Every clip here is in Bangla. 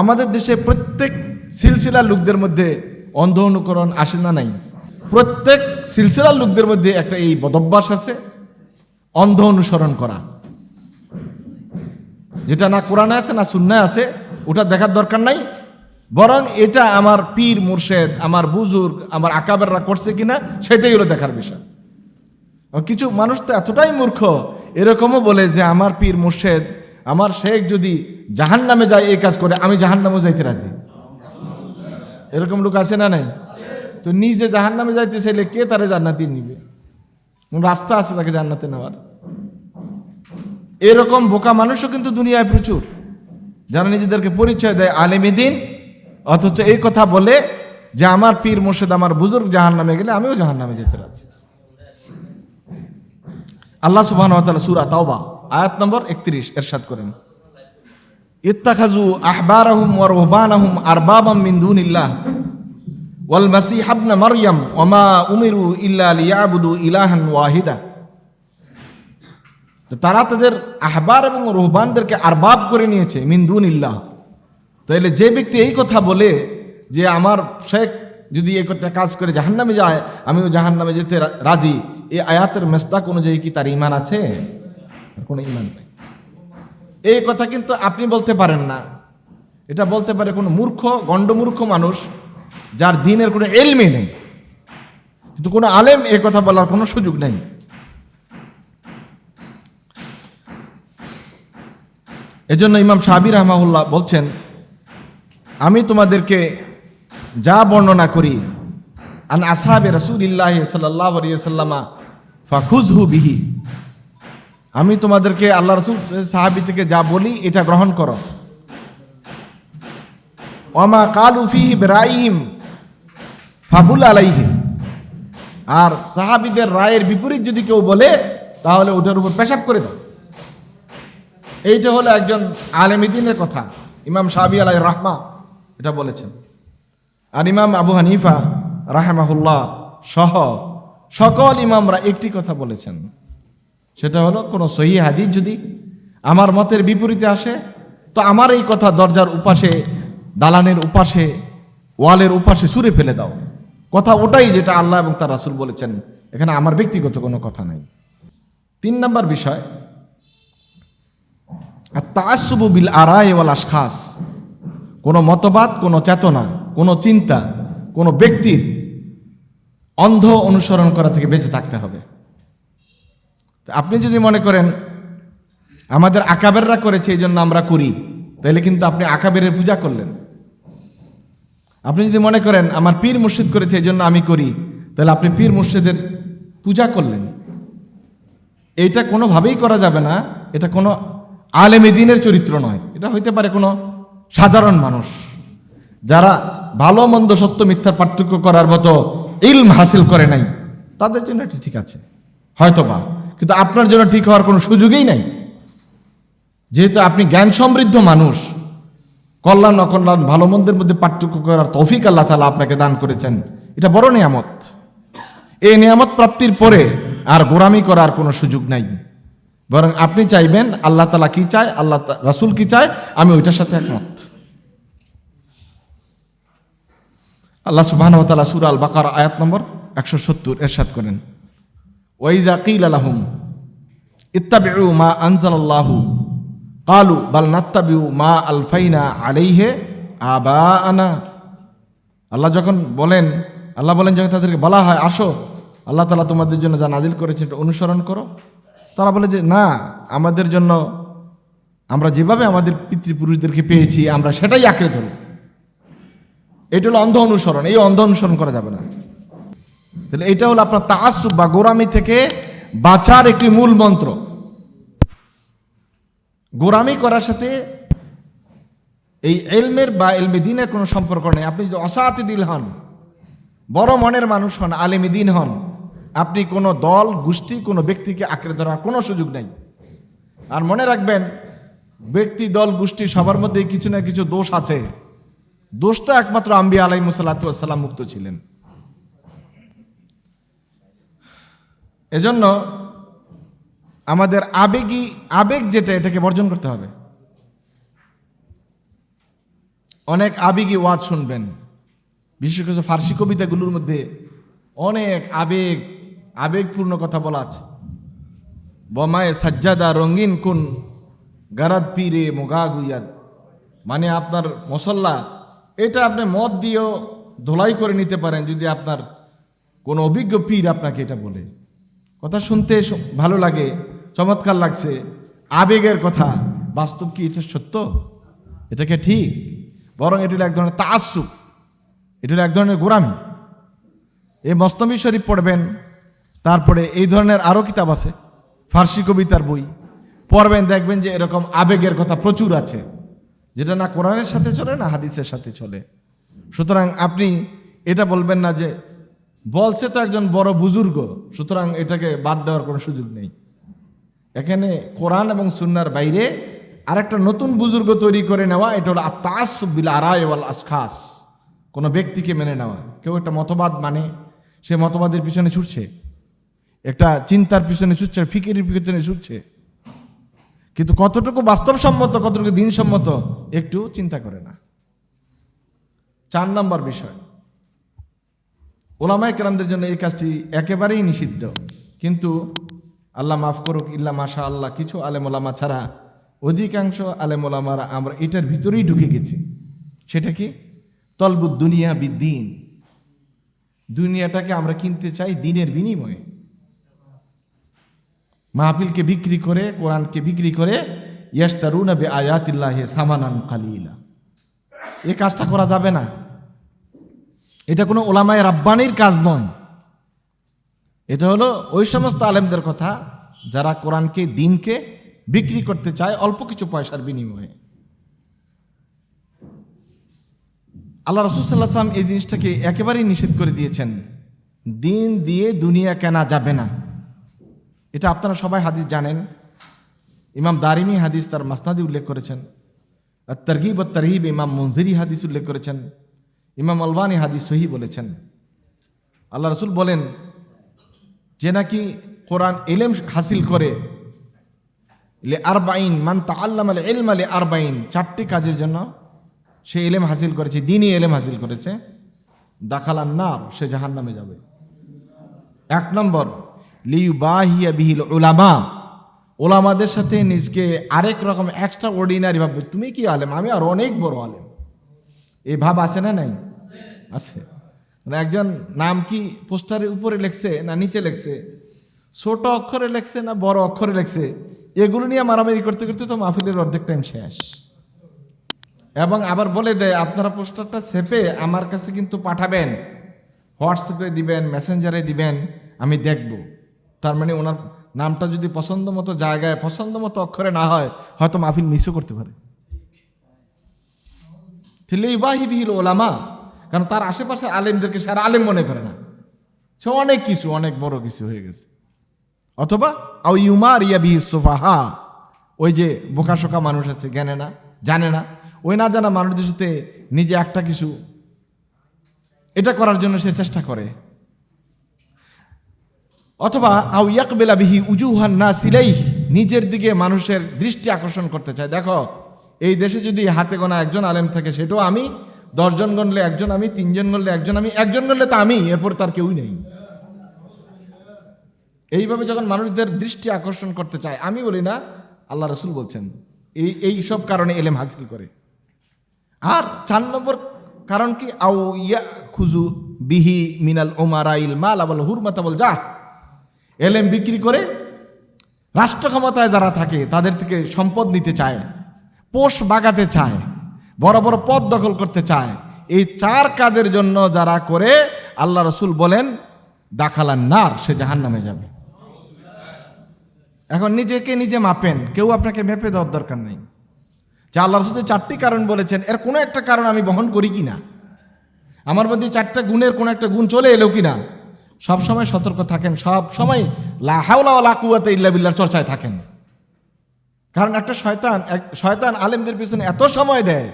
আমাদের দেশে প্রত্যেক সিলসিলার লোকদের মধ্যে অন্ধ অনুকরণ আসে না নাই? প্রত্যেক সিলসিলার লোকদের মধ্যে একটা এই বদভ্যাস আছে, অন্ধ অনুসরণ করা। যেটা না কোরআনে আছে, না শূন্যে আছে, ওটা দেখার দরকার নাই। বরং এটা আমার পীর মুর্শেদ, আমার বুজুর্গ, আমার আকাবেররা করছে কিনা, সেটাই হলো দেখার বিষয়। কিছু মানুষ তো এতটাই মূর্খ, এরকমও বলে যে আমার পীর মুর্শেদ আমার শেখ যদি জাহান নামে যায় এই কাজ করে, আমি জাহান নামে যাইতে রাজি। এরকম লোক আছে না নাই? তো নিজে জাহান নামে যাইতে চাইলে কে তারা জান্নাতি নিবে? রাস্তা আছে তাকে জান্নাতে নেওয়ার? এরকম বোকা মানুষও কিন্তু দুনিয়ায় প্রচুর। যারা নিজেদেরকে পরিচয় দেয় আলেমী দিন, অথচ এই কথা বলে যে আমার পীর মোর্শেদ আমার বুজুর্গ জাহান নামে গেলে আমিও জাহান নামে যেতে রাজি। আল্লাহ তাআলা সূরা তাওবা আয়াত নম্বর 31 এরশাদ করেন। ইত্তাখাযু আহবারাহুম ওয়া রুহবানাহুম আরবাবাম মিন দুনিল্লাহ। ওয়াল মাসিহ ইবনে মারইয়াম ওয়া মা উমিরু ইল্লা লিয়াবুদু ইলাহান ওয়াহিদা। তো তারা তাদের আহবার এবং রুহবানদেরকে আরবাব করে নিয়েছে মিন দুনিল্লাহ। তাইলে যে ব্যক্তি এই কথা বলে যে আমার শেখ যদি এই একটা কাজ করে জাহান্নামে যায়, আমিও জাহান্নামে যেতে রাজি, এই আয়াতের মেস্তাক অনুযায়ী কি তার ইমান আছে? কোনো ইমান নেই। এই কথা কিন্তু আপনি বলতে পারেন না। এটা বলতে পারে কোনো মূর্খ, গণ্ডমূর্খ মানুষ যার দিনের কোনো এলমে নেই। কিন্তু কোনো আলেম এ কথা বলার কোনো সুযোগ নেই। এজন্য ইমাম সাহাবি রহমাউল্লাহ বলছেন, আমি তোমাদেরকে যা বর্ণনা করি, আন আসহাবে রসুলিল্লাহ সাল্লাহ সাল্লামা ফাখুজহু বিহি। আমি তোমাদেরকে আল্লাহ রসুল সাহাবি থেকে যা বলি, এটা গ্রহণ করো। ওমা কালু ফিহি বেরাইহিম ফাবুল আলাইহিম আর সাহাবিদের রায়ের বিপরীত যদি কেউ বলে, তাহলে ওটার উপর পেশাব করে দাও। এইটা হলো একজন আলেমিদিনের কথা। ইমাম সাহাবি আলাই রাহমা এটা বলেছেন। আর ইমাম আবু হানিফা রাহেমাহুল্লাহ সহ সকল ইমামরা একটি কথা বলেছেন। সেটা হলো কোনো সহি হাদিস যদি আমার মতের বিপরীতে আসে, তো আমার এই কথা দরজার উপাশে, দালানের উপাশে, ওয়ালের উপাশে সুরে ফেলে দাও। কথা ওটাই যেটা আল্লাহ এবং তার রাসুল বলেছেন, এখানে আমার ব্যক্তিগত কোনো কথা নাই। তিন নম্বর বিষয় তাসুবু বিল আরায় ওয়াল আশখাস। কোনো মতবাদ, কোনো চেতনা, কোনো চিন্তা, কোনো ব্যক্তির অন্ধ অনুসরণ করা থেকে বেঁচে থাকতে হবে। আপনি যদি মনে করেন, আমাদের আকাবেররা করেছে, এই জন্য আমরা করি তাহলে কিন্তু আপনি আকাবেরের পূজা করলেন। আপনি যদি মনে করেন, আমার পীর মুর্শিদ করেছে, এই জন্য আমি করি তাহলে আপনি পীর মুর্শিদের পূজা করলেন। এইটা কোনোভাবেই করা যাবে না, এটা কোনো আলেমে দিনের চরিত্র নয়, এটা হইতে পারে কোনো সাধারণ মানুষ। যারা ভালো মন্দ সত্য মিথ্যার পার্থক্য করার মতো ইলম হাসিল করে নাই, তাদের জন্য এটি ঠিক আছে, হয়তোবা। কিন্তু আপনার জন্য ঠিক হওয়ার কোনো সুযোগই নাই। যেহেতু আপনি জ্ঞান সমৃদ্ধ মানুষ, কল্যাণ, অকল্যাণ, ভালো মন্দের মধ্যে পার্থক্য করার তৌফিক আল্লাহ তালা আপনাকে দান করেছেন। এটা বড় নিয়ামত। এই নিয়ামত প্রাপ্তির পরে আর গোরামি করার কোনো সুযোগ নাই। বরং আপনি চাইবেন আল্লাহ তালা কি চায়, আল্লাহ রাসূল কি চায়, আমি ওইটার সাথে একমত। আল্লাহ সুবহান ওয়া তাআলা সূরা আল বাকার আয়াত নম্বর একশো সত্তর এরশাদ করেন। ওয়াইজা ইত্তাবিউ মা আনজালাল্লাহু কালু বাল নাত্তাবিউ মা আলফাইনা আলাইহে আবা আনা আল্লাহ যখন বলেন, আল্লাহ বলেন যখন তাদেরকে বলা হয়, আসো, আল্লাহ তালা তোমাদের জন্য যা নাজিল করেছে এটা অনুসরণ করো। তারা বলে যে, না, আমাদের জন্য আমরা যেভাবে আমাদের পিতৃপুরুষদেরকে পেয়েছি, আমরা সেটাই আঁকড়ে ধরব। এটা হলো অন্ধ অনুসরণ, এই অন্ধ অনুসরণ করা যাবে না। তাহলে এটা হলো আপনার তাসুব বা গোরামি থেকে বাঁচার একটি মূল মন্ত্র। গোরামি করার সাথে এই এলমের বা এলমে দিনের কোনো সম্পর্ক নেই। আপনি যদি অসাতি দিল হন, বড় মনের মানুষ হন, আলেমী দিন হন, আপনি কোনো দল, গোষ্ঠী, কোনো ব্যক্তিকে আঁকড়ে ধরার কোনো সুযোগ নেই। আর মনে রাখবেন, ব্যক্তি, দল, গোষ্ঠী সবার মধ্যে কিছু না কিছু দোষ আছে। দোষটা একমাত্র আম্বি আলাই মুসাল্লাতাম মুক্ত ছিলেন। এজন্য আমাদের আবেগী, আবেগ যেটা এটাকে বর্জন করতে হবে। অনেক আবেগী ওয়াজ শুনবেন। বিশেষ করে ফার্সি কবিতাগুলোর মধ্যে অনেক আবেগ, আবেগপূর্ণ কথা বলা আছে। বমায় সাজ্জাদা রঙিন কুন গারাদ পীরে মোগা গুইয়ার মানে আপনার মশল্লা, এটা আপনি মদ দিয়েও ধোলাই করে নিতে পারেন যদি আপনার কোনো অভিজ্ঞ পীর আপনাকে এটা বলে। কথা শুনতে ভালো লাগে, চমৎকার লাগছে। আবেগের কথা, বাস্তব কি এটা সত্য? এটাকে ঠিক? বরং এটি এক ধরনের তাসুক এটি এক ধরনের গোরামি এই মস্তমি শরীফ পড়বেন, তারপরে এই ধরনের আরও কিতাব আছে, ফার্সি কবিতার বই। পড়বেন, দেখবেন যে এরকম আবেগের কথা প্রচুর আছে, যেটা না কোরআনের সাথে চলে, না হাদিসের সাথে চলে। সুতরাং আপনি এটা বলবেন না যে বলছে তো একজন বড় বুজুর্গ, সুতরাং এটাকে বাদ দেওয়ার কোনো সুযোগ নেই। এখানে কোরআন এবং সুন্নার বাইরে আরেকটা নতুন বুজুর্গ তৈরি করে নেওয়া, এটা হলো আত্মাসবিল আরায় ওয়াল আসখাস। কোনো ব্যক্তিকে মেনে নেওয়া। কেউ একটা মতবাদ মানে সে মতবাদের পিছনে ছুটছে। একটা চিন্তার পিছনে ছুটছে, ফিকিরের পিছনে ছুটছে। কিন্তু কতটুকু বাস্তবসম্মত, কতটুকু দিনসম্মত, একটু চিন্তা করে না। চার নম্বর বিষয়। ওলামায় কেরামদের জন্য এই কাজটি একেবারেই নিষিদ্ধ। কিন্তু আল্লাহ মাফ করুক, ইল্লা মাশা আল্লাহ কিছু আলেম ওলামা ছাড়া অধিকাংশ আলেম ওলামারা আমরা এটার ভিতরেই ঢুকে গেছি। সেটা কি? তলবুদ দুনিয়া বিদ্দিন। দুনিয়াটাকে আমরা কিনতে চাই দিনের বিনিময়ে। মাহফিলকে বিক্রি করে, কোরআনকে বিক্রি করে ইয়াস্তারুনা বে আয়াতিল্লাহে সামানান কালিলা। এ কাজটা করা যাবে না। এটা কোনো ওলামায় রাব্বানির কাজ নয়। এটা হলো ওই সমস্ত আলেমদের কথা যারা কোরআনকে, দিনকে বিক্রি করতে চায় অল্প কিছু পয়সার বিনিময়ে। আল্লাহ রসুল্লাহ সাল্লাম এই জিনিসটাকে একেবারেই নিষেধ করে দিয়েছেন। দিন দিয়ে দুনিয়া কেনা যাবে না। এটা আপনারা সবাই হাদিস জানেন। ইমাম দারিমি হাদিস তার মাসনাদি উল্লেখ করেছেন। আর তরগিব ও তরহিব ইমাম মঞ্জিরি হাদিস উল্লেখ করেছেন। ইমাম আলবানি হাদিস সহি বলেছেন। আল্লাহ রসুল বলেন, যে নাকি কোরআন এলেম হাসিল করে, লে আরবাইন, মান তা আল্লাম আল এলম আলে আরবাইন, চারটি কাজের জন্য সে এলেম হাসিল করেছে, দিনই এলেম হাসিল করেছে দাখালান নার সে জাহান নামে যাবে। এক নম্বর লিউ বাহিয়া বিহিল ওলামা ওলামাদের সাথে নিজকে আরেক রকম এক্সট্রা অর্ডিনারি ভাববে। তুমি কি আলেম? আমি আর অনেক বড় আলেম। এই ভাব আছে না নাই? আছে মানে একজন নাম কি পোস্টারের উপরে লেখছে না নিচে লেখছে? ছোট অক্ষরে লেখছে না বড় অক্ষরে লেখছে? এগুলো নিয়ে মারামারি করতে করতে তো মাহফিলের অর্ধেক টাইম শেষ। এবং আবার বলে দেয়, আপনারা পোস্টারটা সেপে আমার কাছে কিন্তু পাঠাবেন। হোয়াটসঅ্যাপে দিবেন মেসেঞ্জারে দিবেন, আমি দেখব। তার মানে ওনার নামটা যদি পছন্দ মতো জায়গায় পছন্দ মতো অক্ষরে না হয়, হয়তো মাহফিল মিসও করতে পারে। ইবাহি বিহিল ওলামা। কারণ তার আশেপাশে আলেমদেরকে সারা আলেম মনে করে না। সে অনেক কিছু, অনেক বড় কিছু হয়ে গেছে। অথবা আউ ইউমার ইয়া বিহি সোফাহা। ওই যে বোকাশোকা মানুষ আছে, জ্ঞানে না, জানে না। ওই না জানা মানুষদের সাথে নিজে একটা কিছু। এটা করার জন্য সে চেষ্টা করে। অথবা আউ ইয়াকবেলা বিহি উজুহান না সিলাই নিজের দিকে মানুষের দৃষ্টি আকর্ষণ করতে চায়। দেখো এই দেশে যদি হাতে গোনা একজন আলেম থাকে, সেটাও আমি। দশজন গণলে একজন আমি, তিনজন গণলে একজন আমি, একজন গণলে তো আমি, এরপর তার কেউই নেই। এইভাবে যখন মানুষদের দৃষ্টি আকর্ষণ করতে চায়, আমি বলি না, আল্লাহ রসুল বলছেন, এই এই সব কারণে এলেম হাসিল করে। আর চার নম্বর কারণ কি? আউ ইয়া খুজু বিহি মিনাল ওমারাইল মাল আবাল হুরমাতাবল যা এলেম বিক্রি করে রাষ্ট্র ক্ষমতায় যারা থাকে, তাদের থেকে সম্পদ নিতে চায়। পোষ বাগাতে চায়, বড় বড় পদ দখল করতে চায়, এই চার কাজের জন্য যারা করে, আল্লাহ রসুল বলেন দাখালান নার সে জাহান নামে যাবে। এখন নিজেকে নিজে মাপেন, কেউ আপনাকে মেপে দেওয়ার দরকার নেই। যে আল্লাহ রসুল চারটি কারণ বলেছেন, এর কোনো একটা কারণ আমি বহন করি কি না আমার মধ্যে চারটা গুণের কোনো একটা গুণ চলে এলো কি না সবসময় সতর্ক থাকেন সব সময় লাহাউলা লাকুয়াতে ইল্লা বিল্লার চর্চায় থাকেন। কারণ একটা শয়তান, এক শয়তান আলেমদের পিছনে এত সময় দেয়,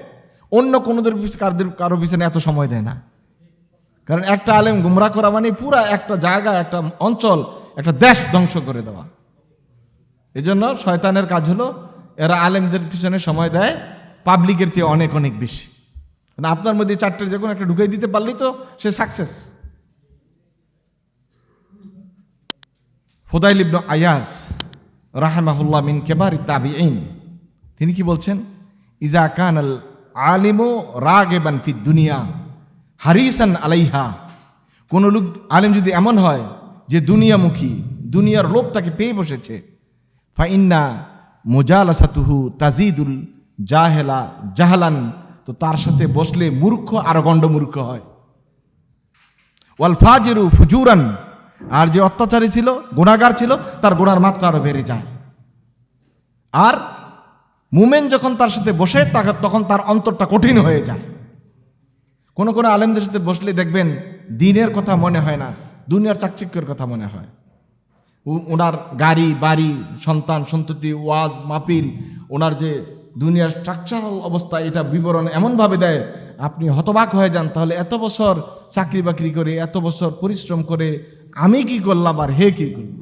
অন্য কোনোদের কারোদের, কারও পিছনে এত সময় দেয় না। কারণ একটা আলেম গুমরা করা মানে পুরা একটা জায়গা, একটা অঞ্চল, একটা দেশ ধ্বংস করে দেওয়া। এই জন্য শয়তানের কাজ হলো, এরা আলেমদের পিছনে সময় দেয়, পাবলিকের চেয়ে অনেক অনেক বেশি। না আপনার মধ্যে চারটে যে কোনো একটা ঢুকাই দিতে পারলেই তো সে সাকসেস ফোদাইল ইবনু আয়াজ রাহেমাহুল্লাহ মিন কেবার তাবিঈন। তিনি কি বলছেন? ইজা কান আল আলিমো রাগেবান ফি দুনিয়া, হারিসান আলাইহা। কোন লোক, আলেম যদি এমন হয় যে দুনিয়ামুখী, দুনিয়ার লোভ তাকে পেয়ে বসেছে ফাইন্না মোজালাসাতুহু তাজিদুল জাহেলা জাহালান। তো তার সাথে বসলে মূর্খ আর গণ্ডমূর্খ হয়। ওয়াল ফাজেরু ফুজুরান আর যে অত্যাচারী ছিল, গুণাগার ছিল, তার গুণার মাত্রা আরও বেড়ে যায়। আর মুমেন যখন তার সাথে বসে তখন তার অন্তরটা কঠিন হয়ে যায়। কোন কোনো আলেমদের সাথে বসলে দেখবেন, দিনের কথা মনে হয় না, দুনিয়ার চাকচিক্যের কথা মনে হয়। ওনার গাড়ি, বাড়ি, সন্তান, সন্ততি, ওয়াজ মাপিল ওনার যে দুনিয়ার স্ট্রাকচারাল অবস্থা, এটা বিবরণ এমনভাবে দেয়, আপনি হতবাক হয়ে যান, তাহলে এত বছর চাকরি বাকরি করে, এত বছর পরিশ্রম করে আমি কি করলাম আর হে কি করল?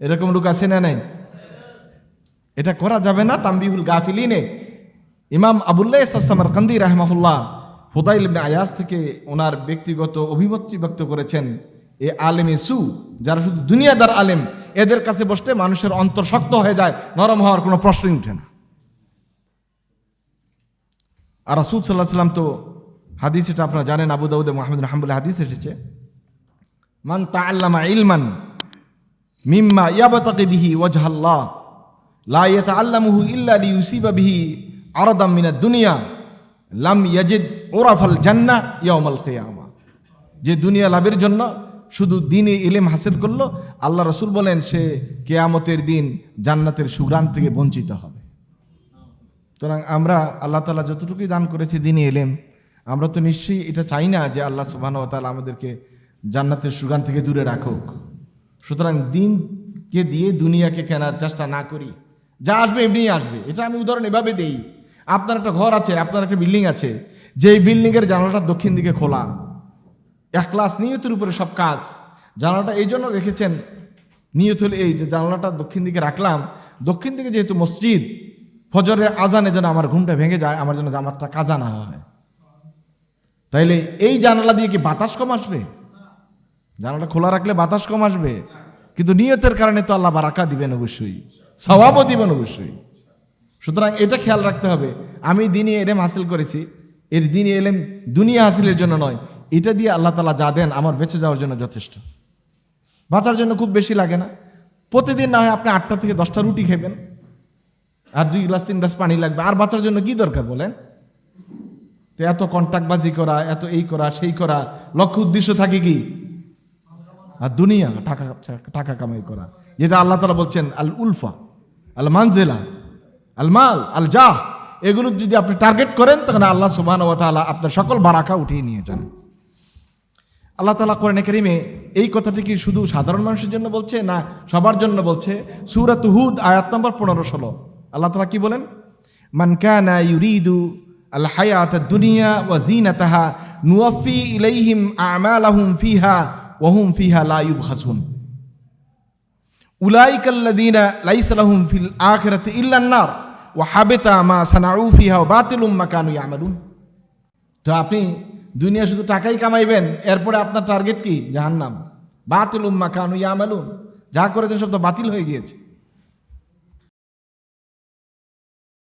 এরকম লোক আছে না নাই? এটা করা যাবে না তাম্বিহুল গাফিলিনে। ইমাম আবুল্লাহ ইসলামের কান্দি রাহমাহুল্লাহ হুদাইল আয়াজ থেকে ওনার ব্যক্তিগত অভিমতটি ব্যক্ত করেছেন, এ আলেম আলেমে সু, যারা শুধু দুনিয়াদার আলেম, এদের কাছে বসতে মানুষের অন্তর শক্ত হয়ে যায়, নরম হওয়ার কোনো প্রশ্নই উঠে না। আর রাসুল সাল্লাহ সাল্লাম তো হাদিস এটা আপনারা জানেন, আবু দাউদে মোহাম্মদ হাম্বুল্লাহ হাদিস এসেছে। মান তাআল্লামা ইলমান মিম্মা ইয়াবতাকি বিহি ওয়াজহাল্লাহ, লা ইয়াতাআল্লামুহু ইল্লা লিইউসিবা বিহি আরাদাম মিনাদ দুনিয়া, লাম ইয়াজিদ ওরাফাল জান্নাহ ইয়াউমাল কিয়ামা যে দুনিয়া লাভের জন্য শুধু দিনে ইলেম হাসিল করল, আল্লাহ রসুল বলেন সে কেয়ামতের দিন জান্নাতের সুগ্রাম থেকে বঞ্চিত হবে। সুতরাং আমরা আল্লাহ তালা যতটুকুই দান করেছি দিনে এলেম আমরা তো নিশ্চয়ই এটা চাই না যে আল্লাহ সুবাহ তালা আমাদেরকে জান্নাতের সুগান থেকে দূরে রাখুক। সুতরাং দিনকে দিয়ে দুনিয়াকে কেনার চেষ্টা না করি। যা আসবে এমনিই আসবে। এটা আমি উদাহরণ এভাবে দেই। আপনার একটা ঘর আছে, আপনার একটা বিল্ডিং আছে। যেই বিল্ডিংয়ের জানালাটা দক্ষিণ দিকে খোলা। এক ক্লাস নিয়তের উপরে সব কাজ। জানালাটা এই জন্য রেখেছেন, নিয়ত হলে এই যে জানালাটা দক্ষিণ দিকে রাখলাম। দক্ষিণ দিকে যেহেতু মসজিদ, ফজরের আজানে যেন আমার ঘুমটা ভেঙে যায়, আমার জন্য জামাতটা কাজা না হয়। তাইলে এই জানালা দিয়ে কি বাতাস কম আসবে? জানালাটা খোলা রাখলে বাতাস কম আসবে। কিন্তু নিয়তের কারণে তো আল্লাহ বারাকা দিবেন অবশ্যই স্বভাবও দিবেন অবশ্যই। সুতরাং এটা খেয়াল রাখতে হবে। আমি দিনই এলেম হাসিল করেছি, এর দিনই এলেম দুনিয়া হাসিলের জন্য নয়। এটা দিয়ে আল্লাহ তালা যা দেন আমার বেঁচে যাওয়ার জন্য যথেষ্ট। বাঁচার জন্য খুব বেশি লাগে না। প্রতিদিন না হয় আপনি আটটা থেকে দশটা রুটি খাবেন আর দুই গ্লাস, তিন গ্লাস পানি লাগবে। আর বাঁচার জন্য কি দরকার বলেন? তো এত কন্ট্যাক্টবাজি করা, এত এই করা, সেই করা, লক্ষ্য উদ্দেশ্য থাকে কি? আর দুনিয়া, টাকা টাকা কামাই করা। যেটা আল্লাহ তালা বলছেন আল উলফা আল মানজেলা আল মাল আল জাহ এগুলো যদি আপনি টার্গেট করেন তখন আল্লাহ সুবাহ তালা আপনার সকল বারাকা উঠিয়ে নিয়ে যান। আল্লাহ তালা কোরআন কারিমে এই কথাটি কি শুধু সাধারণ মানুষের জন্য বলছে, না সবার জন্য বলছে? সুরাত হুদ, আয়াত নম্বর পনেরো ষোলো। আল্লাহ তালা কি বলেন? মানকানা ইউরিদু আল হায়াত দুনিয়া ওয়া জিনাতাহা নুয়াফি ইলাইহিম আমালাহুম ফিহা ওয়াহুম ফিহা লাইব হাসুন উলাইকা আল্লাযীনা লাইসা ফিল আখিরাতি ইল্লান্নার ও হাবেতা মা সানাউ ফিহা ও বাতিলুম মাকানু ইয়ামালুন তো আপনি দুনিয়া শুধু টাকাই কামাইবেন, এরপরে আপনার টার্গেট কি? জাহান্নাম। বাতিল উম্মা কানু ইয়ামালুন। যা করেছেন সব তো বাতিল হয়ে গিয়েছে।